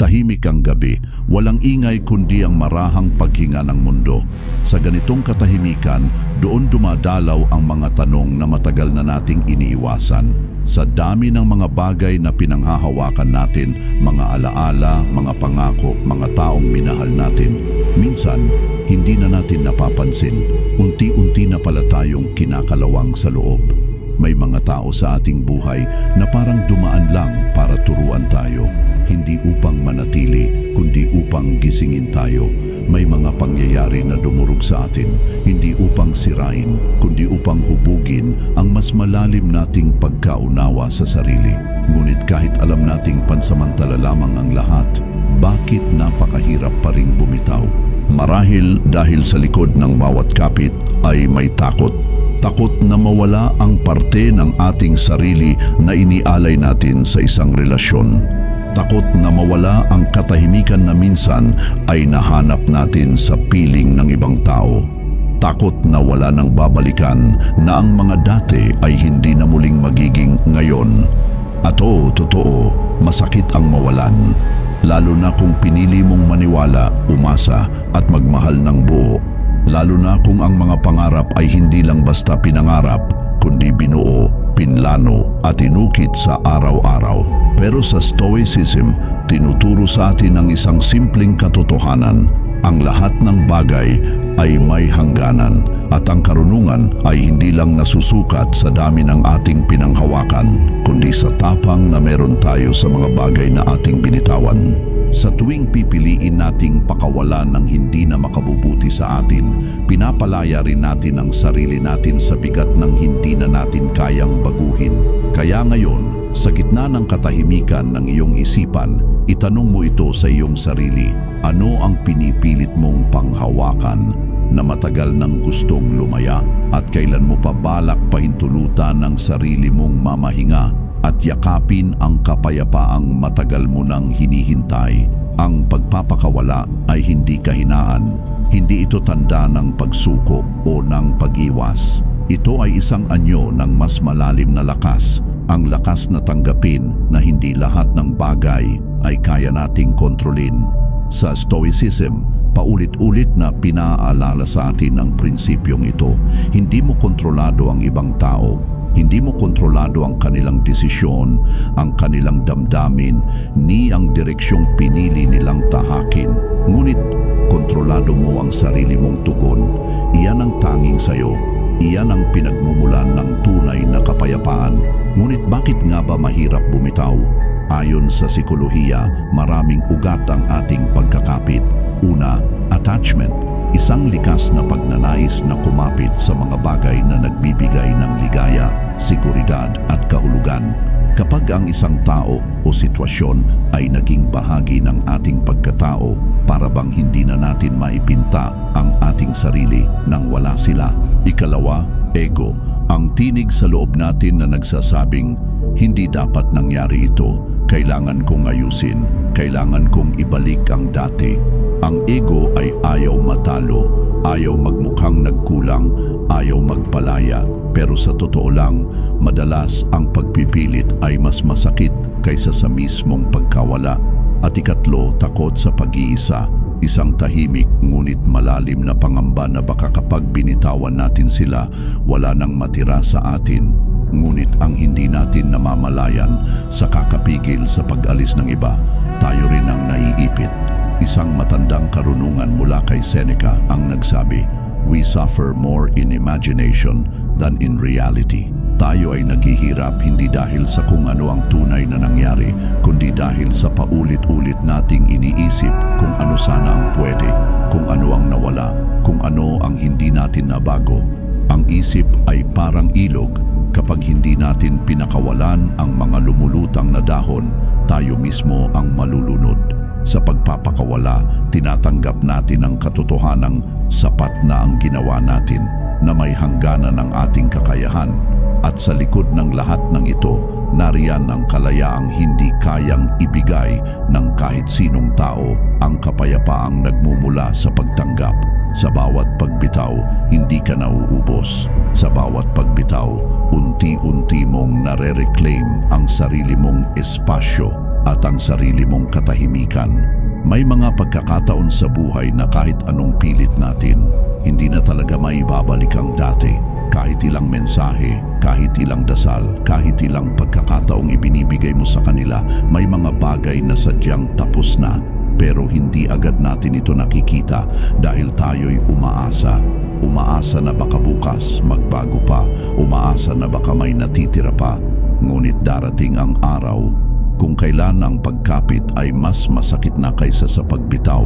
Tahimik ang gabi, walang ingay kundi ang marahang paghinga ng mundo. Sa ganitong katahimikan, doon dumadalaw ang mga tanong na matagal na nating iniiwasan. Sa dami ng mga bagay na pinanghahawakan natin, mga alaala, mga pangako, mga taong minahal natin, minsan hindi na natin napapansin. Unti-unti na pala tayong kinakalawang sa loob. May mga tao sa ating buhay na parang dumaan lang para turuan tayo. Hindi upang manatili, kundi upang gisingin tayo. May mga pangyayari na dumurog sa atin, hindi upang sirain, kundi upang hubugin ang mas malalim nating pagkaunawa sa sarili. Ngunit kahit alam nating pansamantala lamang ang lahat, bakit napakahirap pa ring bumitaw? Marahil dahil sa likod ng bawat kapit ay may takot Takot na mawala ang parte ng ating sarili na inialay natin sa isang relasyon. Takot na mawala ang katahimikan na minsan ay nahanap natin sa piling ng ibang tao. Takot na wala nang babalikan na ang mga dati ay hindi na muling magiging ngayon. At oo, totoo, masakit ang mawalan. Lalo na kung pinili mong maniwala, umasa at magmahal ng buo lalo na kung ang mga pangarap ay hindi lang basta pinangarap, kundi binuo, pinlano at inukit sa araw-araw. Pero sa Stoicism, tinuturo sa atin ang isang simpleng katotohanan. Ang lahat ng bagay ay may hangganan at ang karunungan ay hindi lang nasusukat sa dami ng ating pinanghawakan, kundi sa tapang na meron tayo sa mga bagay na ating binitawan. Sa tuwing pipiliin nating pakawalan ng hindi na makabubuti sa atin, pinapalaya rin natin ang sarili natin sa bigat ng hindi na natin kayang baguhin. Kaya ngayon, sa gitna ng katahimikan ng iyong isipan, itanong mo ito sa iyong sarili. Ano ang pinipilit mong panghawakan na matagal nang gustong lumaya at kailan mo pa balak pahintulutan ng sarili mong mamahinga at yakapin ang kapayapaang matagal mo nang hinihintay. Ang pagpapakawala ay hindi kahinaan. Hindi ito tanda ng pagsuko o ng pag-iwas. Ito ay isang anyo ng mas malalim na lakas. Ang lakas na tanggapin na hindi lahat ng bagay ay kaya nating kontrolin. Sa Stoicism, paulit-ulit na pinaalala sa atin ang prinsipyong ito. Hindi mo kontrolado ang ibang tao, hindi mo kontrolado ang kanilang desisyon, ang kanilang damdamin, ni ang direksyong pinili nilang tahakin. Ngunit kontrolado mo ang sarili mong tugon. Iyan ang tanging sayo. Iyan ang pinagmumulan ng tunay na kapayapaan. Ngunit bakit nga ba mahirap bumitaw? Ayon sa sikolohiya, maraming ugat ang ating pagkakapit. Una, attachment Isang likas na pagnanais na kumapit sa mga bagay na nagbibigay ng ligaya, seguridad at kahulugan. Kapag ang isang tao o sitwasyon ay naging bahagi ng ating pagkatao, para bang hindi na natin maipinta ang ating sarili nang wala sila. Ikalawa, ego. Ang tinig sa loob natin na nagsasabing, hindi dapat nangyari ito, kailangan kong ayusin, kailangan kong ibalik ang dati. Ang ego ay ayaw matalo, ayaw magmukhang nagkulang, ayaw magpalaya. Pero sa totoo lang, madalas ang pagpipilit ay mas masakit kaysa sa mismong pagkawala. At ikatlo, takot sa pag-iisa. Isang tahimik ngunit malalim na pangamba na baka kapag binitawan natin sila, wala nang matira sa atin. Ngunit ang hindi natin namamalayan sa kakapigil sa pag-alis ng iba, tayo rin ang naiipit. Isang matandang karunungan mula kay Seneca ang nagsabi, We suffer more in imagination than in reality. Tayo ay naghihirap hindi dahil sa kung ano ang tunay na nangyari, kundi dahil sa paulit-ulit nating iniisip kung ano sana ang pwede, kung ano ang nawala, kung ano ang hindi natin nabago. Ang isip ay parang ilog kapag hindi natin pinakawalan ang mga lumulutang na dahon, tayo mismo ang malulunod. Sa pagpapakawala, tinatanggap natin ang katotohanang sapat na ang ginawa natin na may hangganan ng ating kakayahan. At sa likod ng lahat ng ito, nariyan ang kalayaang hindi kayang ibigay ng kahit sinong tao ang kapayapaang nagmumula sa pagtanggap. Sa bawat pagbitaw, hindi ka nauubos. Sa bawat pagbitaw, unti-unti mong nare-reclaim ang sarili mong espasyo at ang sarili mong katahimikan. May mga pagkakataon sa buhay na kahit anong pilit natin, hindi na talaga maibabalik ang dati. Kahit ilang mensahe, kahit ilang dasal, kahit ilang pagkakataong ibinibigay mo sa kanila, may mga bagay na sadyang tapos na. Pero hindi agad natin ito nakikita dahil tayo'y umaasa. Umaasa na baka bukas magbago pa, umaasa na baka may natitira pa. Ngunit darating ang araw kung kailan ang pagkapit ay mas masakit na kaysa sa pagbitaw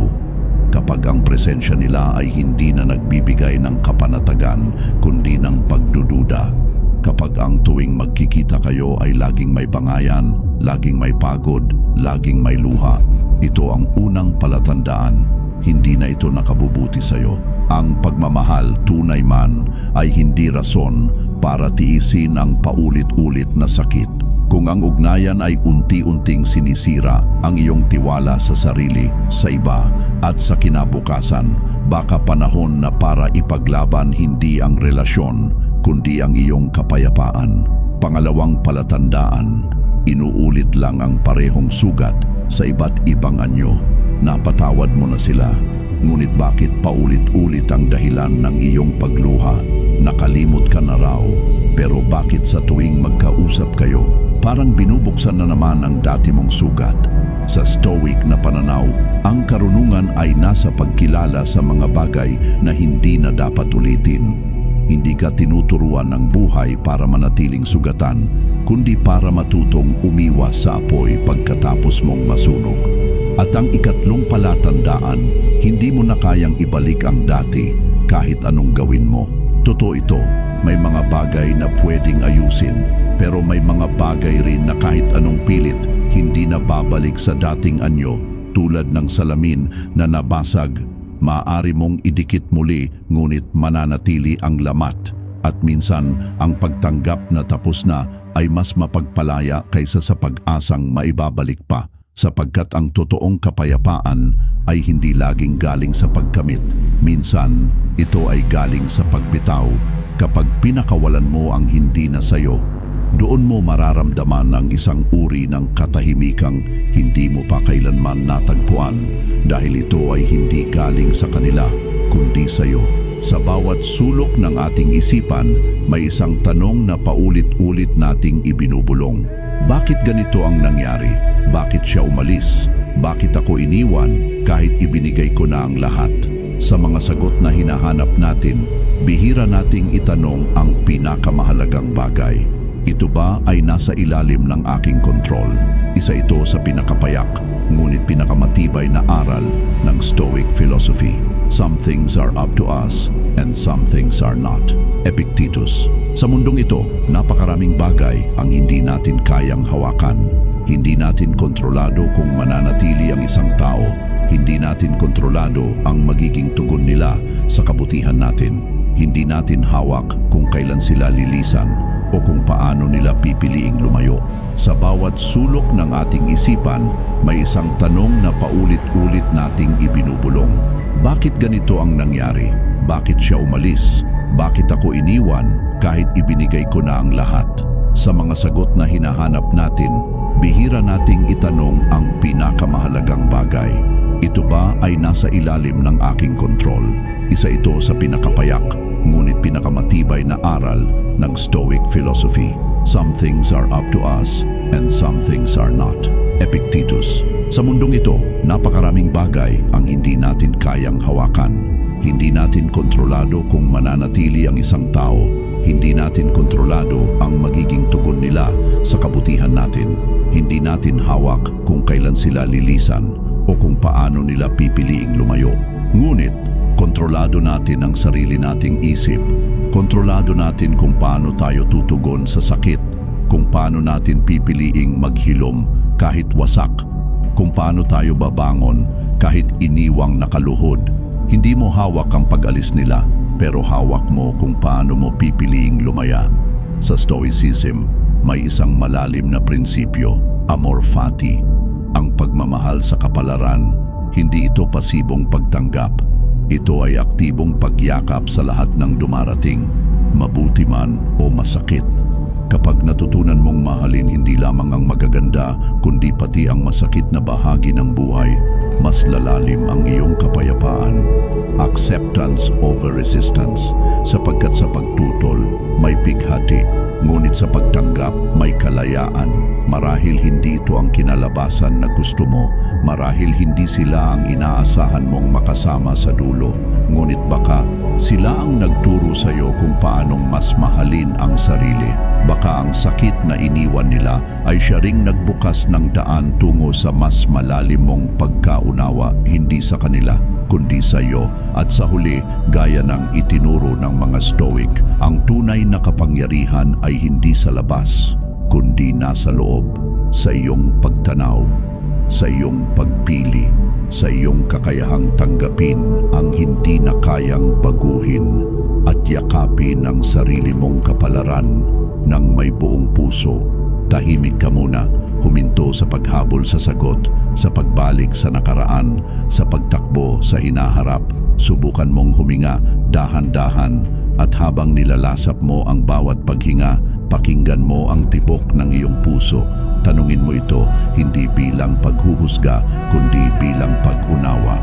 kapag ang presensya nila ay hindi na nagbibigay ng kapanatagan kundi ng pagdududa. Kapag ang tuwing magkikita kayo ay laging may bangayan, laging may pagod, laging may luha, ito ang unang palatandaan. Hindi na ito nakabubuti sa'yo. Ang pagmamahal tunay man ay hindi rason para tiisin ang paulit-ulit na sakit. Kung ang ugnayan ay unti-unting sinisira ang iyong tiwala sa sarili, sa iba at sa kinabukasan, baka panahon na para ipaglaban hindi ang relasyon kundi ang iyong kapayapaan. Pangalawang palatandaan, inuulit lang ang parehong sugat sa iba't ibang anyo. Napatawad mo na sila, ngunit bakit paulit-ulit ang dahilan ng iyong pagluha? Nakalimot ka na raw, pero bakit sa tuwing magkausap kayo, parang binubuksan na naman ang dati mong sugat? Sa stoic na pananaw, ang karunungan ay nasa pagkilala sa mga bagay na hindi na dapat ulitin. Hindi ka tinuturuan ng buhay para manatiling sugatan, kundi para matutong umiwas sa apoy pagkatapos mong masunog. At ang ikatlong palatandaan, hindi mo na kayang ibalik ang dati kahit anong gawin mo. Totoo ito, may mga bagay na pwedeng ayusin, pero may mga bagay rin na kahit anong pilit, hindi na babalik sa dating anyo tulad ng salamin na nabasag. Maaari mong idikit muli ngunit mananatili ang lamat. At minsan ang pagtanggap na tapos na ay mas mapagpalaya kaysa sa pag-asang maibabalik pa sapagkat ang totoong kapayapaan ay hindi laging galing sa pagkamit. Minsan, ito ay galing sa pagbitaw. Kapag pinakawalan mo ang hindi na sayo doon mo mararamdaman ang isang uri ng katahimikang hindi mo pa kailanman natagpuan dahil ito ay hindi galing sa kanila kundi sa iyo. Sa bawat sulok ng ating isipan, may isang tanong na paulit-ulit nating ibinubulong. Bakit ganito ang nangyari? Bakit siya umalis? Bakit ako iniwan kahit ibinigay ko na ang lahat? Sa mga sagot na hinahanap natin, bihira nating itanong ang pinakamahalagang bagay. Ito ba ay nasa ilalim ng aking kontrol? Isa ito sa pinakapayak, ngunit pinakamatibay na aral ng Stoic philosophy. Some things are up to us and some things are not. Epictetus. Sa mundong ito, napakaraming bagay ang hindi natin kayang hawakan. Hindi natin kontrolado kung mananatili ang isang tao. Hindi natin kontrolado ang magiging tugon nila sa kabutihan natin. Hindi natin hawak kung kailan sila lilisan o kung paano nila pipiliing lumayo. Sa bawat sulok ng ating isipan, may isang tanong na paulit-ulit nating ibinubulong. Bakit ganito ang nangyari? Bakit siya umalis? Bakit ako iniwan kahit ibinigay ko na ang lahat? Sa mga sagot na hinahanap natin, bihira nating itanong ang pinakamahalagang bagay. Ito ba ay nasa ilalim ng aking kontrol? Isa ito sa pinakapayak, ngunit pinakamatibay na aral ng Stoic philosophy. Some things are up to us and some things are not. Epictetus. Sa mundong ito, napakaraming bagay ang hindi natin kayang hawakan. Hindi natin kontrolado kung mananatili ang isang tao. Hindi natin kontrolado ang magiging tugon nila sa kabutihan natin. Hindi natin hawak kung kailan sila lilisan o kung paano nila pipiliing lumayo. Ngunit, kontrolado natin ang sarili nating isip Kontrolado natin kung paano tayo tutugon sa sakit, kung paano natin pipiliing maghilom kahit wasak, kung paano tayo babangon kahit iniwang nakaluhod. Hindi mo hawak ang pag-alis nila, pero hawak mo kung paano mo pipiliing lumaya. Sa Stoicism, may isang malalim na prinsipyo, amor fati, ang pagmamahal sa kapalaran. Hindi ito pasibong pagtanggap, ito ay aktibong pagyakap sa lahat ng dumarating, mabuti man o masakit. Kapag natutunan mong mahalin hindi lamang ang magaganda, kundi pati ang masakit na bahagi ng buhay, mas lalalim ang iyong kapayapaan. Acceptance over resistance, sapagkat sa pagtutol, may pighati, ngunit sa pagtanggap, may kalayaan. Marahil hindi ito ang kinalabasan na gusto mo, marahil hindi sila ang inaasahan mong makasama sa dulo, ngunit baka sila ang nagturo sa iyo kung paanong mas mahalin ang sarili. Baka ang sakit na iniwan nila ay siya ring nagbukas ng daan tungo sa mas malalim mong pagkaunawa, hindi sa kanila kundi sa iyo. At sa huli gaya ng itinuro ng mga stoic ang tunay na kapangyarihan ay hindi sa labas kundi nasa loob sa iyong pagtanaw sa iyong pagpili sa iyong kakayahang tanggapin ang hindi na kayang baguhin at yakapin ang sarili mong kapalaran ng may buong puso tahimik ka muna huminto sa paghabol sa sagot, sa pagbalik sa nakaraan, sa pagtakbo sa hinaharap. Subukan mong huminga dahan-dahan at habang nilalasap mo ang bawat paghinga, pakinggan mo ang tibok ng iyong puso. Tanungin mo ito hindi bilang paghuhusga kundi bilang pag-unawa.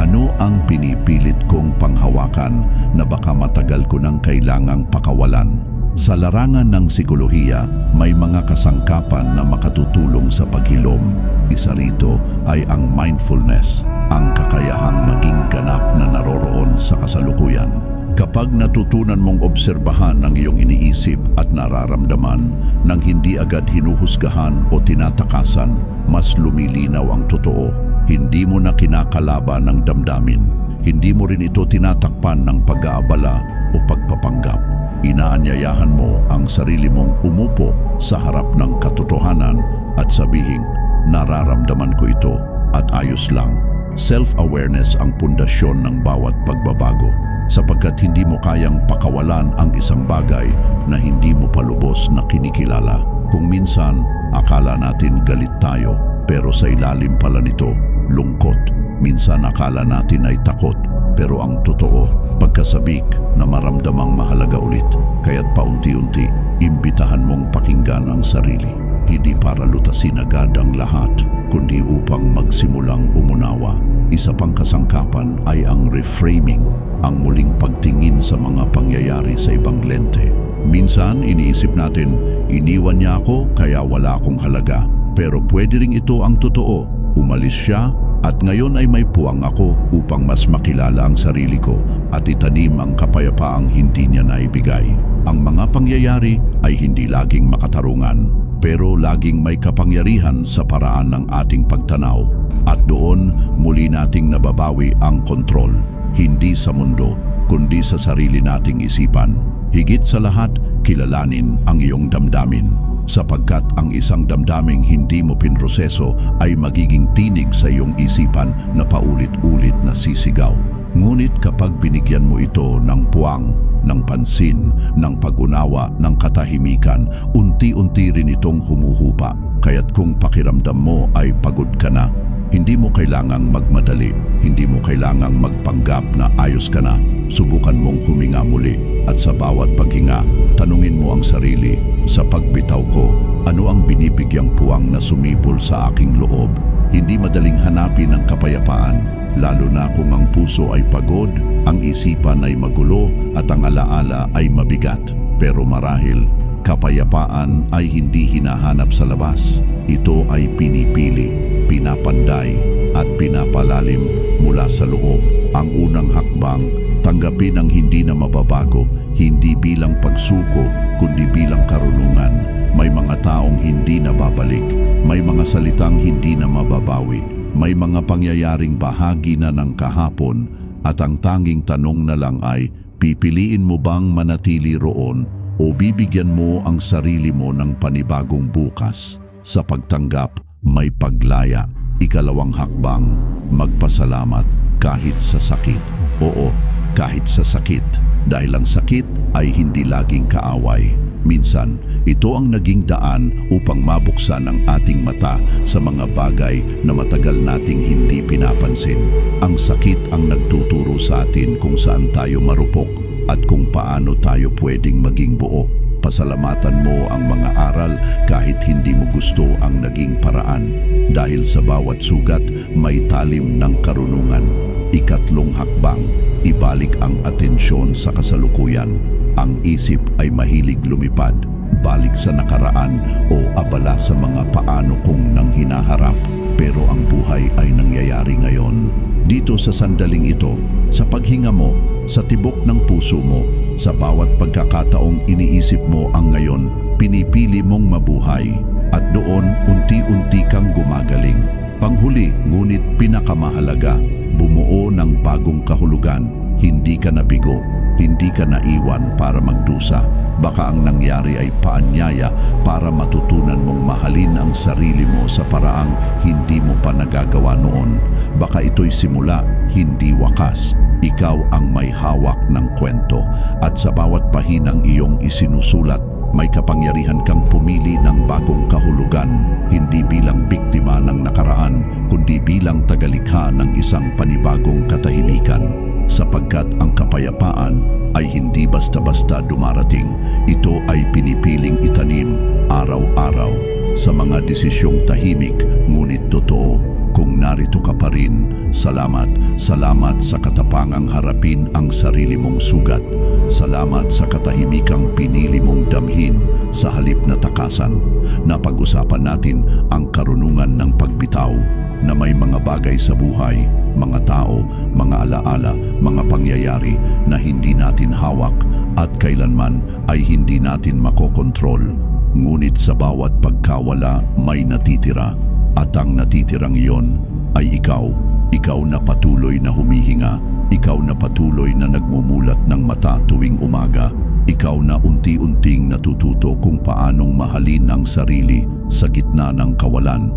Ano ang pinipilit kong panghawakan na baka matagal ko nang kailangang pakawalan? Sa larangan ng sikolohiya, may mga kasangkapan na makatutulong sa paghilom. Isa rito ay ang mindfulness, ang kakayahang maging ganap na naroroon sa kasalukuyan. Kapag natutunan mong obserbahan ang iyong iniisip at nararamdaman nang hindi agad hinuhusgahan o tinatakasan, mas lumilinaw ang totoo. Hindi mo na kinakalaban ng damdamin. Hindi mo rin ito tinatakpan ng pag-aabala o pagpapanggap inaanyayahan mo ang sarili mong umupo sa harap ng katotohanan at sabihing, nararamdaman ko ito at ayos lang. Self-awareness ang pundasyon ng bawat pagbabago sapagkat hindi mo kayang pakawalan ang isang bagay na hindi mo palubos na kinikilala. Kung minsan, akala natin galit tayo pero sa ilalim pala nito, lungkot. Minsan akala natin ay takot pero ang totoo, pagkasabik na maramdamang mahalaga ulit. Kaya't paunti-unti, imbitahan mong pakinggan ang sarili. Hindi para lutasin agad ang lahat, kundi upang magsimulang umunawa. Isa pang kasangkapan ay ang reframing, ang muling pagtingin sa mga pangyayari sa ibang lente. Minsan, iniisip natin, iniwan niya ako kaya wala akong halaga. Pero pwede ring ito ang totoo. Umalis siya at ngayon ay may puwang ako upang mas makilala ang sarili ko at itanim ang kapayapaang hindi niya naibigay. Ang mga pangyayari ay hindi laging makatarungan, pero laging may kapangyarihan sa paraan ng ating pagtanaw. At doon muli nating nababawi ang kontrol, hindi sa mundo, kundi sa sarili nating isipan. Higit sa lahat, kilalanin ang iyong damdamin sapagkat ang isang damdaming hindi mo pinroseso ay magiging tinig sa iyong isipan na paulit-ulit na sisigaw. Ngunit kapag binigyan mo ito ng puwang, ng pansin, ng pag-unawa, ng katahimikan, unti-unti rin itong humuhupa. Kaya't kung pakiramdam mo ay pagod ka na, hindi mo kailangang magmadali, hindi mo kailangang magpanggap na ayos ka na. Subukan mong huminga muli at sa bawat paghinga, tanungin mo ang sarili, sa pagbitaw ko, ano ang binibigyang puwang na sumipol sa aking loob? Hindi madaling hanapin ang kapayapaan, lalo na kung ang puso ay pagod, ang isipan ay magulo at ang alaala ay mabigat. Pero marahil, kapayapaan ay hindi hinahanap sa labas. Ito ay pinipili, pinapanday at pinapalalim mula sa loob. Ang unang hakbang Tanggapin ang hindi na mababago, hindi bilang pagsuko, kundi bilang karunungan. May mga taong hindi na babalik, may mga salitang hindi na mababawi, may mga pangyayaring bahagi na ng kahapon at ang tanging tanong na lang ay, pipiliin mo bang manatili roon o bibigyan mo ang sarili mo ng panibagong bukas? Sa pagtanggap, may paglaya. Ikalawang hakbang, magpasalamat kahit sa sakit. Oo, kahit sa sakit dahil ang sakit ay hindi laging kaaway. Minsan, ito ang naging daan upang mabuksan ang ating mata sa mga bagay na matagal nating hindi pinapansin. Ang sakit ang nagtuturo sa atin kung saan tayo marupok at kung paano tayo pwedeng maging buo. Pasalamatan mo ang mga aral kahit hindi mo gusto ang naging paraan. Dahil sa bawat sugat may talim ng karunungan. Ikatlong hakbang, ibalik ang atensyon sa kasalukuyan. Ang isip ay mahilig lumipad, balik sa nakaraan o abala sa mga paano kung nang hinaharap. Pero ang buhay ay nangyayari ngayon. Dito sa sandaling ito, sa paghinga mo, sa tibok ng puso mo, sa bawat pagkakataong iniisip mo ang ngayon, pinipili mong mabuhay. At doon, unti-unti kang gumagaling. Panghuli, ngunit pinakamahalaga, bumuo ng bagong kahulugan. Hindi ka nabigo, hindi ka naiwan para magdusa. Baka ang nangyari ay paanyaya para matutunan mong mahalin ang sarili mo sa paraang hindi mo pa nagagawa noon. Baka ito'y simula, hindi wakas. Ikaw ang may hawak ng kwento at sa bawat pahinang iyong isinusulat, may kapangyarihan kang pumili ng bagong kahulugan, hindi bilang biktima ng nakaraan, kundi bilang tagalikha ng isang panibagong katahimikan. Sapagkat ang kapayapaan ay hindi basta-basta dumarating, ito ay pinipiling itanim araw-araw sa mga desisyong tahimik ngunit totoo. Kung narito ka pa rin, salamat, salamat sa katapangang harapin ang sarili mong sugat. Salamat sa katahimikang pinili mong damhin sa halip na takasan. Napag-usapan natin ang karunungan ng pagbitaw na may mga bagay sa buhay, mga tao, mga alaala, mga pangyayari na hindi natin hawak at kailanman ay hindi natin makokontrol. Ngunit sa bawat pagkawala may natitira at ang natitirang iyon ay ikaw. Ikaw na patuloy na humihinga, ikaw na patuloy na nagmumulat ng mata tuwing umaga, ikaw na unti-unting natututo kung paanong mahalin ang sarili sa gitna ng kawalan.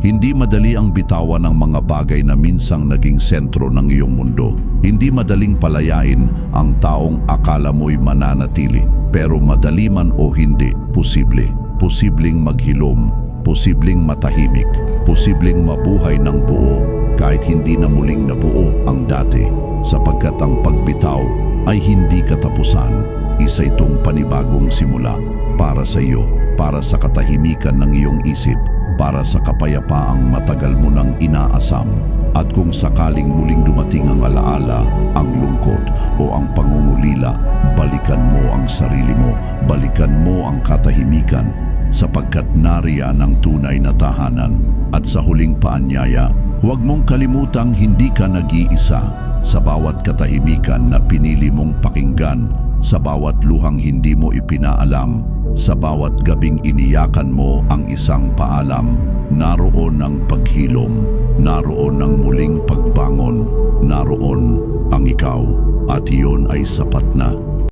Hindi madali ang bitawan ng mga bagay na minsang naging sentro ng iyong mundo. Hindi madaling palayain ang taong akala mo'y mananatili. Pero madali man o hindi, posible. Posibleng maghilom, posibleng matahimik, posibleng mabuhay ng buo kahit hindi na muling nabuo ang dati. Sapagkat ang pagbitaw ay hindi katapusan, isa itong panibagong simula para sa iyo, para sa katahimikan ng iyong isip, para sa kapayapaang matagal mo nang inaasam. At kung sakaling muling dumating ang alaala, ang lungkot o ang pangungulila, balikan mo ang sarili mo, balikan mo ang katahimikan, sapagkat nariyan ang tunay na tahanan. At sa huling paanyaya, huwag mong kalimutang hindi ka nag-iisa sa bawat katahimikan na pinili mong pakinggan, sa bawat luhang hindi mo ipinaalam, sa bawat gabing iniyakan mo ang isang paalam, naroon ang paghilom, naroon ang muling pagbangon, naroon ang ikaw, at iyon ay sapat na